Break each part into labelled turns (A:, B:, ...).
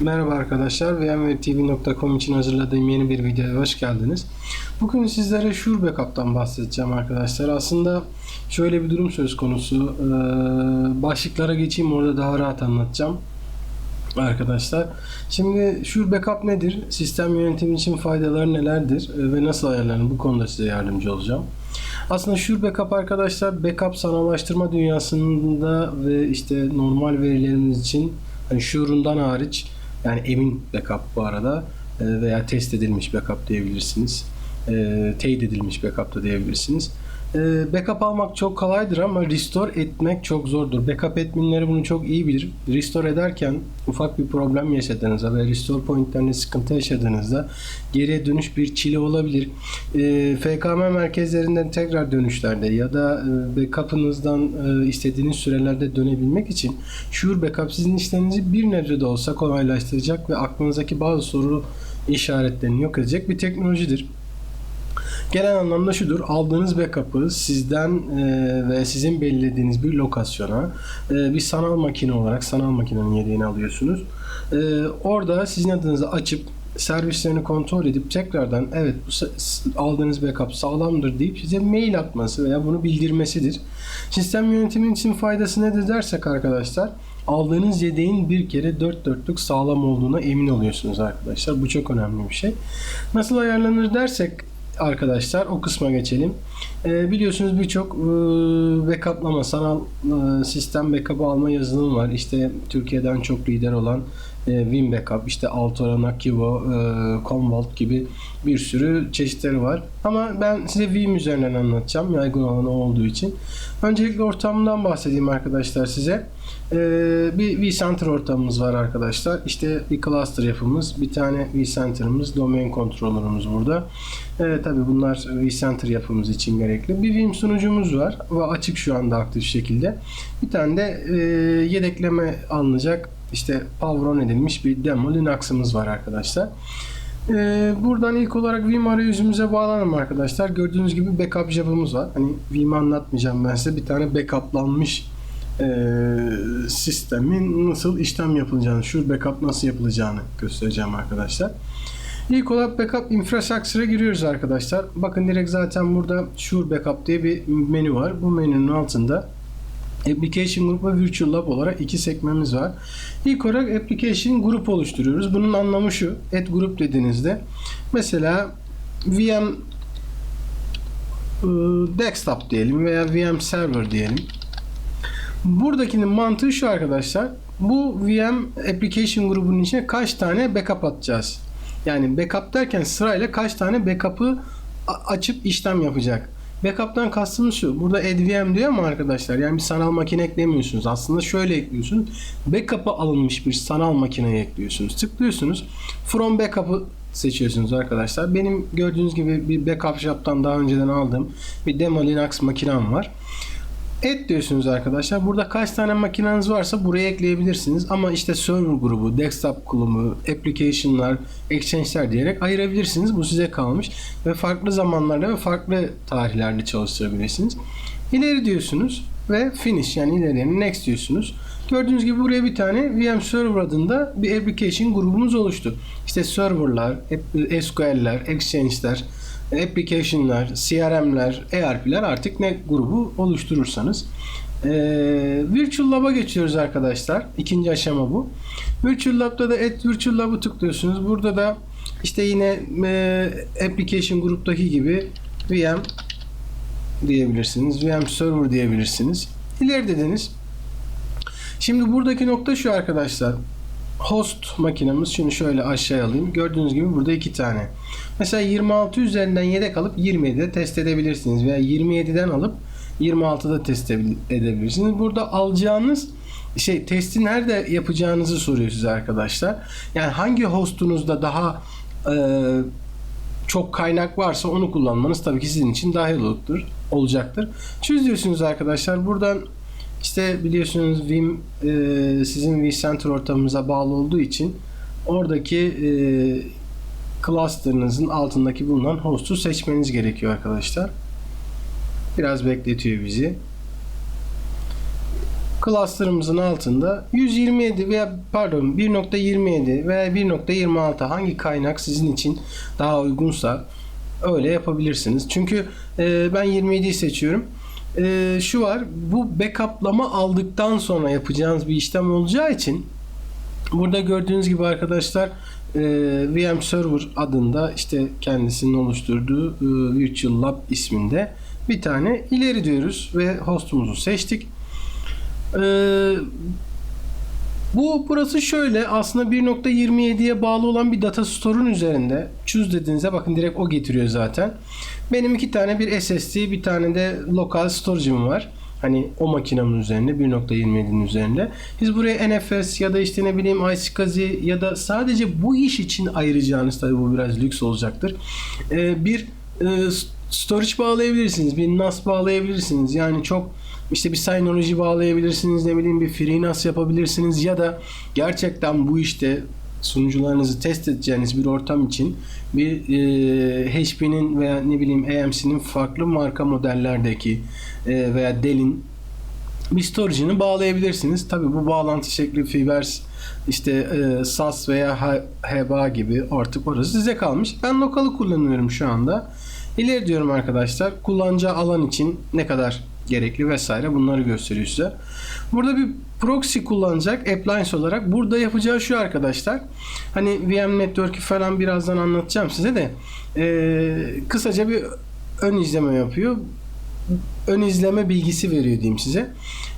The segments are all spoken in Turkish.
A: Merhaba arkadaşlar, VMwareTV.com için hazırladığım yeni bir videoya hoş geldiniz. Bugün sizlere Sure Backup'tan bahsedeceğim arkadaşlar. Aslında şöyle bir durum söz konusu. Ee, Başlıklara geçeyim, orada daha rahat anlatacağım arkadaşlar. Şimdi Sure Backup nedir? Sistem yönetimi için faydaları nelerdir? Ee, Ve nasıl ayarlanır? Bu konuda size yardımcı olacağım. Aslında Sure Backup arkadaşlar backup sanallaştırma dünyasında ve işte normal verilerimiz için hani Sure'undan hariç yani emin backup bu arada e, veya test edilmiş backup diyebilirsiniz. E, teyit edilmiş backup da diyebilirsiniz. E, backup almak çok kolaydır ama restore etmek çok zordur. Backup adminleri bunu çok iyi bilir. Restore ederken ufak bir problem yaşadığınızda ve restore pointlerinde sıkıntı yaşadığınızda geriye dönüş bir çile olabilir. E, FKM merkezlerinden tekrar dönüşlerde ya da e, backup'ınızdan e, istediğiniz sürelerde dönebilmek için Sure Backup sizin işlerinizi bir nebze de olsa kolaylaştıracak ve aklınızdaki bazı soru işaretlerini yok edecek bir teknolojidir. Genel anlamda şudur. Aldığınız backup'ı sizden e, ve sizin belirlediğiniz bir lokasyona e, bir sanal makine olarak sanal makinenin yedeğini alıyorsunuz. E, orada sizin adınıza açıp servislerini kontrol edip tekrardan evet bu aldığınız backup sağlamdır deyip size mail atması veya bunu bildirmesidir. Sistem yönetimi için faydası nedir dersek arkadaşlar aldığınız yedeğin bir kere dört dörtlük sağlam olduğuna emin oluyorsunuz arkadaşlar. Bu çok önemli bir şey. Nasıl ayarlanır dersek arkadaşlar o kısma geçelim. Ee, biliyorsunuz birçok e, backuplama, sanal e, sistem backup'ı alma yazılım var. İşte Türkiye'den çok lider olan e, Win Backup, işte Altora, Nakivo, e, Commvault gibi bir sürü çeşitleri var. Ama ben size Vim üzerinden anlatacağım yaygın olan o olduğu için. Öncelikle ortamından bahsedeyim arkadaşlar size. Ee, bir vCenter ortamımız var arkadaşlar. İşte bir cluster yapımız, bir tane vCenter'ımız, domain controller'ımız burada. Evet tabi bunlar vCenter yapımız için gerekli. Bir Vim sunucumuz var ve açık şu anda aktif şekilde. Bir tane de e, yedekleme alınacak işte power edilmiş bir demo Linux'ımız var arkadaşlar. Ee, buradan ilk olarak Vim arayüzümüze bağlanalım arkadaşlar. Gördüğünüz gibi backup job'ımız var. Hani Vim'i anlatmayacağım ben size. Bir tane backuplanmış e, sistemin nasıl işlem yapılacağını, şu backup nasıl yapılacağını göstereceğim arkadaşlar. İlk olarak backup infrastructure'a giriyoruz arkadaşlar. Bakın direkt zaten burada Sure Backup diye bir menü var. Bu menünün altında Application Group ve Virtual Lab olarak iki sekmemiz var. İlk olarak Application Group oluşturuyoruz. Bunun anlamı şu. Add Group dediğinizde mesela VM ıı, Desktop diyelim veya VM Server diyelim. Buradakinin mantığı şu arkadaşlar. Bu VM Application grubunun içine kaç tane backup atacağız? Yani backup derken sırayla kaç tane backup'ı açıp işlem yapacak. Backup'tan kastımız şu. Burada add VM diyor ama arkadaşlar yani bir sanal makine eklemiyorsunuz. Aslında şöyle ekliyorsunuz. Backup'a alınmış bir sanal makineyi ekliyorsunuz. Tıklıyorsunuz. From backup'ı seçiyorsunuz arkadaşlar. Benim gördüğünüz gibi bir backup shop'tan daha önceden aldığım bir demo Linux makinem var. Et diyorsunuz arkadaşlar. Burada kaç tane makineniz varsa buraya ekleyebilirsiniz. Ama işte server grubu, desktop grubu, application'lar, exchange'ler diyerek ayırabilirsiniz. Bu size kalmış. Ve farklı zamanlarda ve farklı tarihlerde çalıştırabilirsiniz. İleri diyorsunuz ve finish yani ileri next diyorsunuz. Gördüğünüz gibi buraya bir tane VM Server adında bir application grubumuz oluştu. İşte serverlar, SQL'ler, exchange'ler, application'lar, CRM'ler, ERP'ler artık ne grubu oluşturursanız. Ee, Virtual Lab'a geçiyoruz arkadaşlar. İkinci aşama bu. Virtual Lab'da da Add Virtual Lab'ı tıklıyorsunuz. Burada da işte yine e, application gruptaki gibi VM diyebilirsiniz. VM Server diyebilirsiniz. İleri dediniz. Şimdi buradaki nokta şu arkadaşlar. Host makinemiz şimdi şöyle aşağı alayım. Gördüğünüz gibi burada iki tane. Mesela 26 üzerinden yedek alıp 27'de test edebilirsiniz veya 27'den alıp 26'da test edebilirsiniz. Burada alacağınız şey testi nerede yapacağınızı soruyor size arkadaşlar. Yani hangi hostunuzda daha e, çok kaynak varsa onu kullanmanız tabii ki sizin için dahil olacaktır. olacaktır. Çözüyorsunuz arkadaşlar. Buradan işte biliyorsunuz Vim e, sizin vCenter ortamınıza bağlı olduğu için oradaki e, cluster'ınızın altındaki bulunan host'u seçmeniz gerekiyor arkadaşlar. Biraz bekletiyor bizi. cluster'ımızın altında 127 veya pardon 1.27 veya 1.26 hangi kaynak sizin için daha uygunsa öyle yapabilirsiniz. Çünkü e, ben 27'yi seçiyorum. E, şu var bu backuplama aldıktan sonra yapacağınız bir işlem olacağı için burada gördüğünüz gibi arkadaşlar e, VM Server adında işte kendisinin oluşturduğu e, Virtual Lab isminde bir tane ileri diyoruz ve hostumuzu seçtik. E, bu burası şöyle aslında 1.27'ye bağlı olan bir data store'un üzerinde choose dediğinizde bakın direkt o getiriyor zaten. Benim iki tane bir SSD bir tane de lokal storage'ım var. Hani o makinemin üzerinde 1.27'nin üzerinde. Biz buraya NFS ya da işte ne bileyim iSCSI ya da sadece bu iş için ayıracağınız tabii bu biraz lüks olacaktır. Ee, bir e, storage bağlayabilirsiniz. Bir NAS bağlayabilirsiniz. Yani çok işte bir Synology bağlayabilirsiniz. Ne bileyim bir FreeNAS yapabilirsiniz. Ya da gerçekten bu işte sunucularınızı test edeceğiniz bir ortam için bir e, HP'nin veya ne bileyim AMC'nin farklı marka modellerdeki e, veya Dell'in bir storage'ını bağlayabilirsiniz. Tabi bu bağlantı şekli fiber işte e, SAS veya HEBA gibi artık orası size kalmış. Ben lokalı kullanıyorum şu anda. İleri diyorum arkadaşlar. Kullanacağı alan için ne kadar gerekli vesaire bunları gösteriyor size. Burada bir proxy kullanacak appliance olarak. Burada yapacağı şu arkadaşlar. Hani VM Network'ü falan birazdan anlatacağım size de. Ee, kısaca bir ön izleme yapıyor. Ön izleme bilgisi veriyor diyeyim size.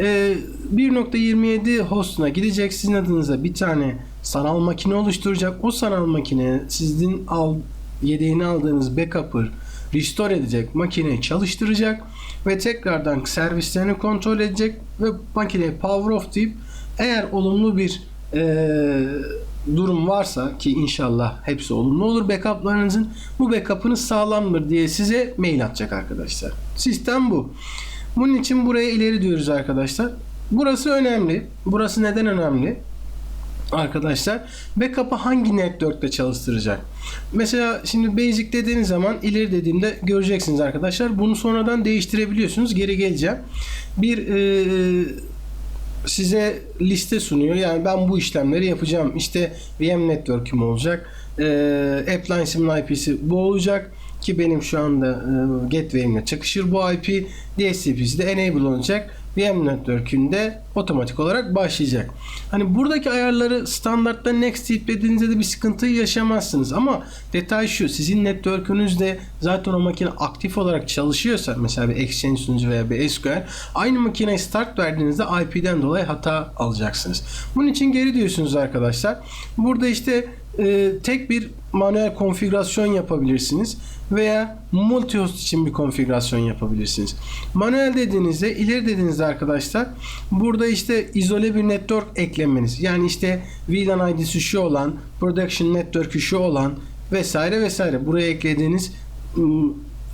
A: Ee, 1.27 hostuna gidecek. Sizin adınıza bir tane sanal makine oluşturacak. O sanal makine sizin al, yedeğini aldığınız backup'ı restore edecek, makineyi çalıştıracak ve tekrardan servislerini kontrol edecek ve makineye power off deyip eğer olumlu bir e, durum varsa ki inşallah hepsi olumlu olur backuplarınızın bu backup'ınız sağlamdır diye size mail atacak arkadaşlar. Sistem bu. Bunun için buraya ileri diyoruz arkadaşlar. Burası önemli. Burası neden önemli? Arkadaşlar backup'ı hangi network'te çalıştıracak? Mesela şimdi basic dediğiniz zaman ileri dediğimde göreceksiniz arkadaşlar. Bunu sonradan değiştirebiliyorsunuz. Geri geleceğim. Bir e, size liste sunuyor. Yani ben bu işlemleri yapacağım. İşte VM network'üm olacak. E, appliance'ımın IP'si bu olacak ki benim şu anda e, gateway'imle çakışır bu IP. DSCP'si de enable olacak. VM network'ünde otomatik olarak başlayacak. Hani buradaki ayarları standartta next deyip dediğinizde de bir sıkıntı yaşamazsınız. Ama detay şu sizin network'ünüzde zaten o makine aktif olarak çalışıyorsa mesela bir Exchange sunucu veya bir SQL aynı makineye start verdiğinizde IP'den dolayı hata alacaksınız. Bunun için geri diyorsunuz arkadaşlar. Burada işte e, tek bir manuel konfigürasyon yapabilirsiniz veya multi host için bir konfigürasyon yapabilirsiniz. Manuel dediğinizde ileri dediğinizde arkadaşlar burada işte izole bir network eklemeniz yani işte VLAN ID'si şu olan production network'ü şu olan vesaire vesaire buraya eklediğiniz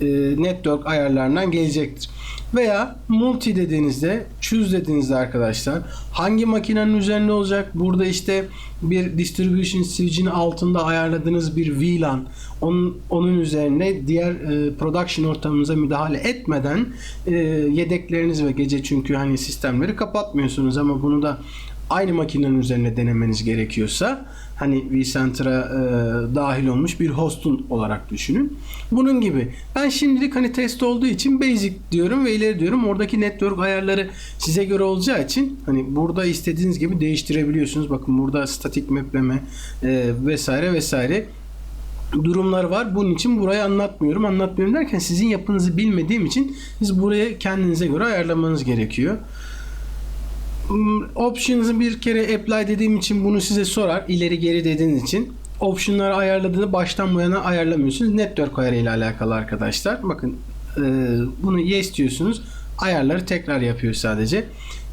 A: e, network ayarlarından gelecektir. Veya multi dediğinizde choose dediğinizde arkadaşlar hangi makinenin üzerinde olacak? Burada işte bir distribution switch'in altında ayarladığınız bir VLAN onun, onun üzerine diğer e, production ortamınıza müdahale etmeden e, yedekleriniz ve gece çünkü hani sistemleri kapatmıyorsunuz ama bunu da aynı makinenin üzerine denemeniz gerekiyorsa hani vCenter'a e, dahil olmuş bir hostun olarak düşünün. Bunun gibi. Ben şimdilik hani test olduğu için basic diyorum ve ileri diyorum. Oradaki network ayarları size göre olacağı için hani burada istediğiniz gibi değiştirebiliyorsunuz. Bakın burada statik mapleme e, vesaire vesaire durumlar var. Bunun için burayı anlatmıyorum. Anlatmıyorum derken sizin yapınızı bilmediğim için siz buraya kendinize göre ayarlamanız gerekiyor. Hmm, options'ı bir kere apply dediğim için bunu size sorar. ileri geri dediğiniz için. Option'ları ayarladığını baştan bu yana ayarlamıyorsunuz. Network ayarıyla alakalı arkadaşlar. Bakın e, bunu yes diyorsunuz. Ayarları tekrar yapıyor sadece.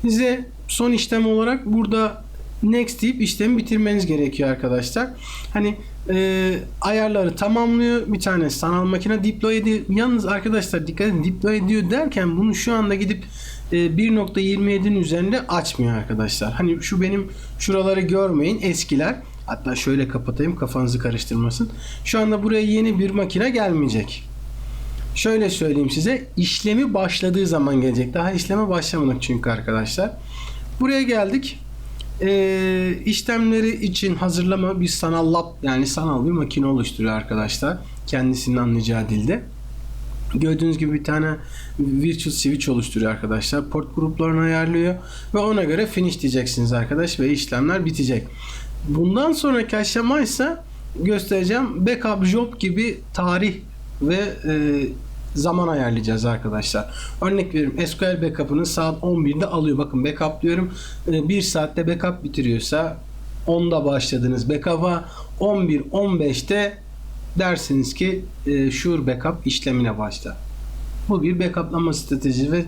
A: Size son işlem olarak burada next deyip işlemi bitirmeniz gerekiyor arkadaşlar. Hani e, ayarları tamamlıyor. Bir tane sanal makine deploy ediyor. Yalnız arkadaşlar dikkat edin deploy ediyor derken bunu şu anda gidip 1.27'nin e, üzerinde açmıyor arkadaşlar. Hani şu benim şuraları görmeyin eskiler. Hatta şöyle kapatayım kafanızı karıştırmasın. Şu anda buraya yeni bir makine gelmeyecek. Şöyle söyleyeyim size işlemi başladığı zaman gelecek. Daha işleme başlamadık çünkü arkadaşlar. Buraya geldik. Ee, işlemleri için hazırlama bir sanal lab yani sanal bir makine oluşturuyor arkadaşlar. Kendisinin anlayacağı dilde. Gördüğünüz gibi bir tane virtual switch oluşturuyor arkadaşlar. Port gruplarını ayarlıyor ve ona göre finish diyeceksiniz arkadaş ve işlemler bitecek. Bundan sonraki aşama ise göstereceğim backup job gibi tarih ve e, zaman ayarlayacağız arkadaşlar. Örnek veriyorum SQL backup'ını saat 11'de alıyor. Bakın backup diyorum. 1 saatte backup bitiriyorsa 10'da başladınız backup'a 11-15'te dersiniz ki e, Sure Backup işlemine başla. Bu bir backuplama stratejisi ve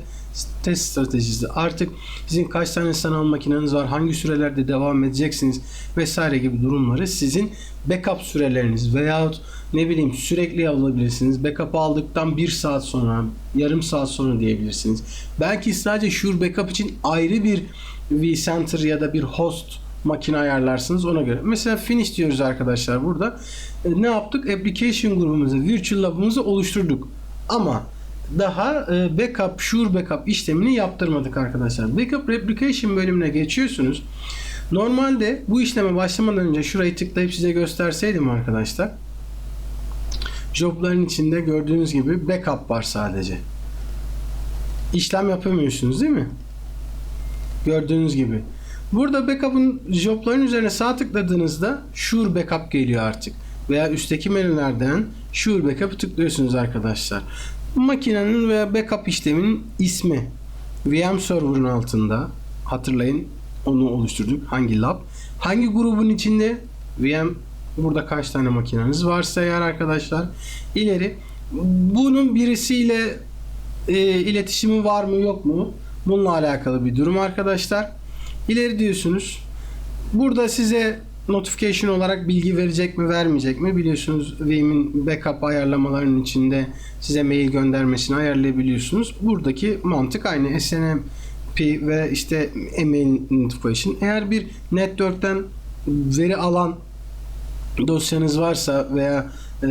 A: test stratejisi. Artık sizin kaç tane sanal makineniz var, hangi sürelerde devam edeceksiniz vesaire gibi durumları sizin backup süreleriniz veyahut ne bileyim sürekli alabilirsiniz. Backup aldıktan bir saat sonra, yarım saat sonra diyebilirsiniz. Belki sadece Sure Backup için ayrı bir vCenter ya da bir host makine ayarlarsınız ona göre. Mesela finish diyoruz arkadaşlar burada. E, ne yaptık? Application grubumuzu, virtual lab'ımızı oluşturduk. Ama daha e, backup, sure backup işlemini yaptırmadık arkadaşlar. Backup replication bölümüne geçiyorsunuz. Normalde bu işleme başlamadan önce şurayı tıklayıp size gösterseydim arkadaşlar. Jobların içinde gördüğünüz gibi backup var sadece. İşlem yapamıyorsunuz değil mi? Gördüğünüz gibi. Burada backup'ın jobların üzerine sağ tıkladığınızda Sure Backup geliyor artık. Veya üstteki menülerden Sure Backup'ı tıklıyorsunuz arkadaşlar. Makinenin veya backup işleminin ismi VM server'ın altında hatırlayın onu oluşturduk. Hangi lab? Hangi grubun içinde? VM burada kaç tane makineniz varsa eğer arkadaşlar ileri bunun birisiyle e, iletişimi var mı yok mu? Bununla alakalı bir durum arkadaşlar. İleri diyorsunuz. Burada size notification olarak bilgi verecek mi vermeyecek mi biliyorsunuz Veeam'in backup ayarlamalarının içinde size mail göndermesini ayarlayabiliyorsunuz. Buradaki mantık aynı SNMP ve işte email notification. Eğer bir network'ten veri alan dosyanız varsa veya e,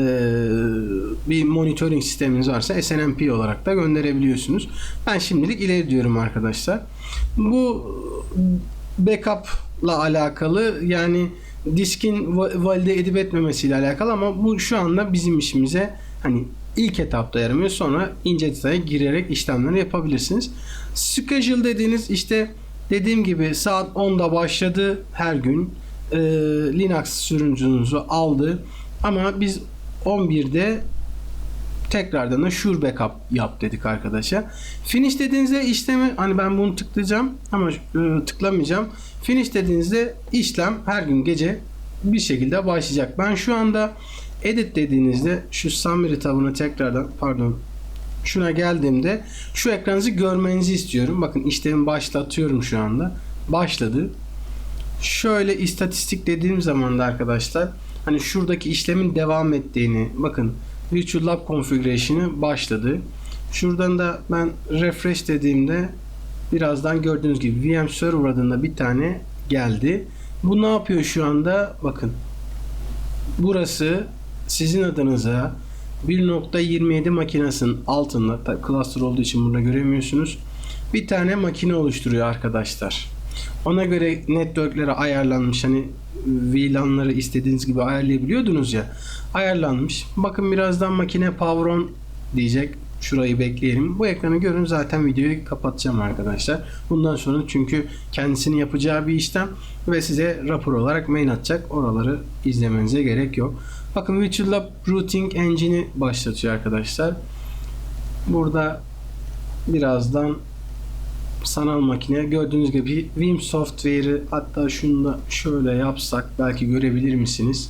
A: bir monitoring sisteminiz varsa SNMP olarak da gönderebiliyorsunuz. Ben şimdilik ileri diyorum arkadaşlar. Bu backup'la alakalı yani diskin valide edip etmemesiyle alakalı ama bu şu anda bizim işimize hani ilk etapta yaramıyor. Sonra ince detaya girerek işlemleri yapabilirsiniz. Schedule dediğiniz işte dediğim gibi saat 10'da başladı her gün e, Linux sürümcünüzü aldı ama biz 11'de tekrardan da sure backup yap dedik arkadaşa. Finish dediğinizde işlemi hani ben bunu tıklayacağım ama e, tıklamayacağım. Finish dediğinizde işlem her gün gece bir şekilde başlayacak. Ben şu anda edit dediğinizde şu summary tabına tekrardan pardon şuna geldiğimde şu ekranınızı görmenizi istiyorum. Bakın işlemi başlatıyorum şu anda. Başladı. Şöyle istatistik dediğim zaman da arkadaşlar hani şuradaki işlemin devam ettiğini bakın Virtual Lab Configuration'ı başladı. Şuradan da ben refresh dediğimde birazdan gördüğünüz gibi VM Server adında bir tane geldi. Bu ne yapıyor şu anda? Bakın. Burası sizin adınıza 1.27 makinesinin altında cluster olduğu için burada göremiyorsunuz. Bir tane makine oluşturuyor arkadaşlar. Ona göre networklere ayarlanmış hani VLAN'ları istediğiniz gibi ayarlayabiliyordunuz ya. Ayarlanmış. Bakın birazdan makine power on diyecek. Şurayı bekleyelim. Bu ekranı görün zaten videoyu kapatacağım arkadaşlar. Bundan sonra çünkü kendisinin yapacağı bir işlem ve size rapor olarak mail atacak. Oraları izlemenize gerek yok. Bakın Virtual Lab Routing Engine'i başlatıyor arkadaşlar. Burada birazdan sanal makine gördüğünüz gibi Vim Software'ı hatta şunu da şöyle yapsak belki görebilir misiniz?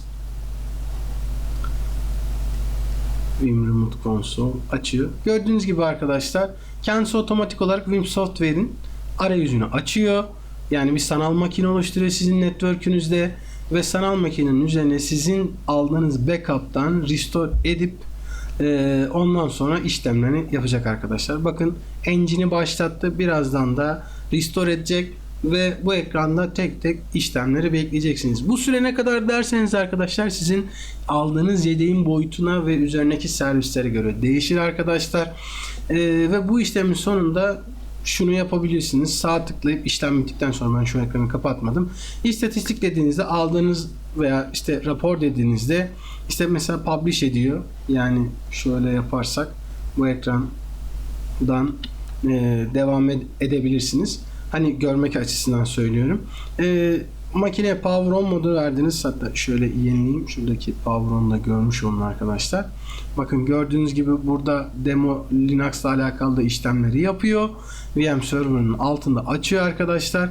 A: Vim Remote Console açıyor. Gördüğünüz gibi arkadaşlar kendisi otomatik olarak Vim Software'in arayüzünü açıyor. Yani bir sanal makine oluşturuyor sizin network'ünüzde ve sanal makinenin üzerine sizin aldığınız backup'tan restore edip e, ondan sonra işlemlerini yapacak arkadaşlar. Bakın engine'i başlattı. Birazdan da restore edecek ve bu ekranda tek tek işlemleri bekleyeceksiniz. Bu süre ne kadar derseniz arkadaşlar sizin aldığınız yedeğin boyutuna ve üzerindeki servislere göre değişir arkadaşlar. Ee, ve bu işlemin sonunda şunu yapabilirsiniz. Sağ tıklayıp işlem bittikten sonra ben şu ekranı kapatmadım. İstatistik dediğinizde aldığınız veya işte rapor dediğinizde işte mesela publish ediyor. Yani şöyle yaparsak bu ekrandan e, devam ed- edebilirsiniz. Hani görmek açısından söylüyorum. E, makine Power On modu verdiniz. Hatta şöyle yenileyim. Şuradaki Power On'u da görmüş olun arkadaşlar. Bakın gördüğünüz gibi burada demo Linux'la alakalı da işlemleri yapıyor. VM server'ın altında açıyor arkadaşlar.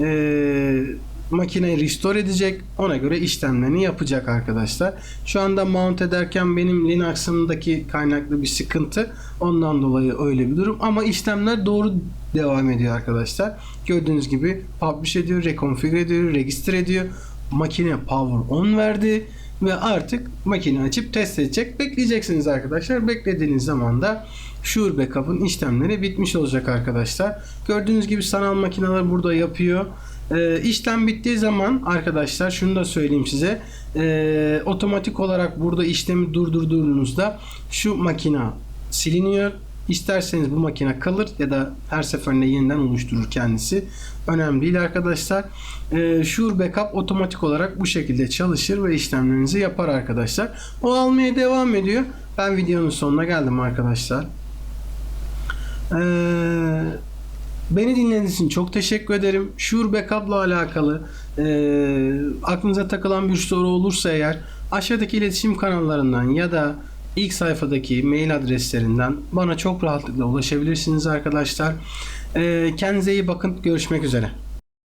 A: Ee, makineyi restore edecek. Ona göre işlemlerini yapacak arkadaşlar. Şu anda mount ederken benim Linux'ımdaki kaynaklı bir sıkıntı. Ondan dolayı öyle bir durum. Ama işlemler doğru devam ediyor arkadaşlar. Gördüğünüz gibi publish ediyor, reconfigure ediyor, register ediyor. Makine power on verdi ve artık makine açıp test edecek. Bekleyeceksiniz arkadaşlar. Beklediğiniz zaman da Shure Backup'ın işlemleri bitmiş olacak arkadaşlar. Gördüğünüz gibi sanal makineler burada yapıyor. Ee, işlem bittiği zaman arkadaşlar şunu da söyleyeyim size. Ee, otomatik olarak burada işlemi durdurduğunuzda şu makina siliniyor. İsterseniz bu makine kalır ya da her seferinde yeniden oluşturur kendisi. Önemli değil arkadaşlar. Ee, Shure Backup otomatik olarak bu şekilde çalışır ve işlemlerinizi yapar arkadaşlar. O almaya devam ediyor. Ben videonun sonuna geldim arkadaşlar. Ee, beni dinlediğiniz için çok teşekkür ederim. Shure Backup'la alakalı e, aklınıza takılan bir soru olursa eğer aşağıdaki iletişim kanallarından ya da ilk sayfadaki mail adreslerinden bana çok rahatlıkla ulaşabilirsiniz arkadaşlar. Ee, kendinize iyi bakın. Görüşmek üzere.